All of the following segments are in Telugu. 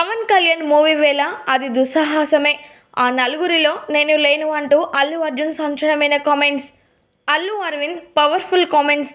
పవన్ కళ్యాణ్ మూవీ వేళ అది దుస్సాహసమే. ఆ నలుగురిలో నేను లేను అంటూ Allu Arjun సంచలనమైన comments Allu Aravind powerful comments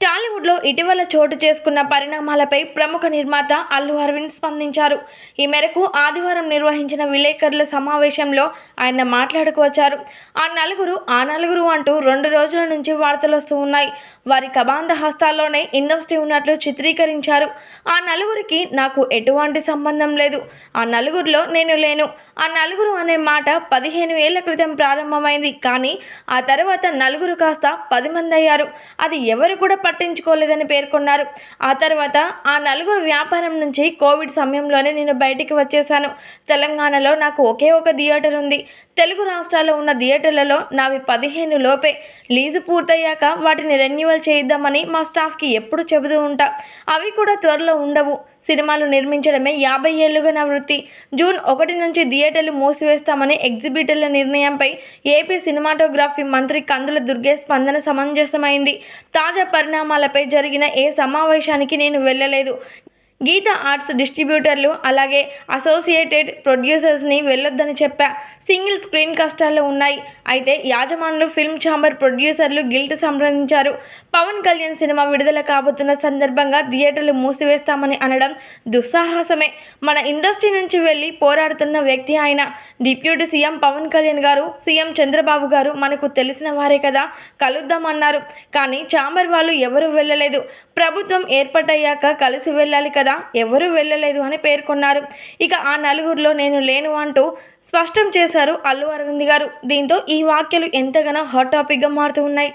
టాలీవుడ్లో ఇటీవల చోటు చేసుకున్న పరిణామాలపై ప్రముఖ నిర్మాత అల్లు అరవింద్ స్పందించారు. ఈ మేరకు ఆదివారం నిర్వహించిన విలేకరుల సమావేశంలో ఆయన మాట్లాడుకు వచ్చారు. ఆ నలుగురు ఆ నలుగురు అంటూ రెండు రోజుల నుంచి వార్తలు వస్తూ ఉన్నాయి. వారి కబాంధ హస్తాల్లోనే ఇండస్ట్రీ ఉన్నట్లు చిత్రీకరించారు. ఆ నలుగురికి నాకు ఎటువంటి సంబంధం లేదు. ఆ నలుగురిలో నేను లేను. ఆ నలుగురు అనే మాట పదిహేను ఏళ్ళ క్రితం ప్రారంభమైంది. కానీ ఆ తర్వాత నలుగురు కాస్త పది మంది అయ్యారు. అది ఎవరు కూడా పట్టించుకోలేదని పేర్కొన్నారు. ఆ తర్వాత ఆ నలుగురు వ్యాపారం నుంచి కోవిడ్ సమయంలోనే నేను బయటికి వచ్చేసాను తెలంగాణలో నాకు ఒకే ఒక థియేటర్ ఉంది. తెలుగు రాష్ట్రాల్లో ఉన్న థియేటర్లలో నావి పదిహేను లోపే. లీజు పూర్తయ్యాక వాటిని రెన్యువల్ చేయిద్దామని మా స్టాఫ్కి ఎప్పుడు చెబుతూ ఉంటా. అవి కూడా త్వరలో ఉండవు. సినిమాలు నిర్మించడమే యాభై ఏళ్ళుగా నా వృత్తి. జూన్ ఒకటి నుంచి థియేటర్లు మూసివేస్తామని ఎగ్జిబిటర్ల నిర్ణయంపై ఏపీ సినిమాటోగ్రఫీ మంత్రి కందుల దుర్గే స్పందన సమంజసమైంది. తాజా పరిణామాలపై జరిగిన ఏ సమావేశానికి నేను వెళ్ళలేదు. గీత ఆర్ట్స్ డిస్ట్రిబ్యూటర్లు అలాగే అసోసియేటెడ్ ప్రొడ్యూసర్స్ని వెళ్ళొద్దని చెప్పా. సింగిల్ స్క్రీన్ కష్టాలు ఉన్నాయి. అయితే యాజమానులు ఫిల్మ్ ఛాంబర్ ప్రొడ్యూసర్లు గిల్ట్ సంప్రదించారు. పవన్ కళ్యాణ్ సినిమా విడుదల కాబోతున్న సందర్భంగా థియేటర్లు మూసివేస్తామని అనడం దుస్సాహసమే. మన ఇండస్ట్రీ నుంచి వెళ్ళి పోరాడుతున్న వ్యక్తి ఆయన. డిప్యూటీ సీఎం పవన్ కళ్యాణ్ గారు సీఎం చంద్రబాబు గారు మనకు తెలిసిన వారే కదా కలుద్దామన్నారు. కానీ చాంబర్ వాళ్ళు ఎవరు వెళ్ళలేదు. ప్రభుత్వం ఏర్పాటయ్యాక కలిసి వెళ్ళాలి కదా ఎవరు వెళ్ళలేదు అని పేర్కొన్నారు. ఇక ఆ నలుగురిలో నేను లేను అంటూ స్పష్టం చేశారు అల్లు అరవింద్ గారు. దీంతో ఈ వ్యాఖ్యలు ఎంతగానో హాట్ టాపిక్గా మారుతూ ఉన్నాయి.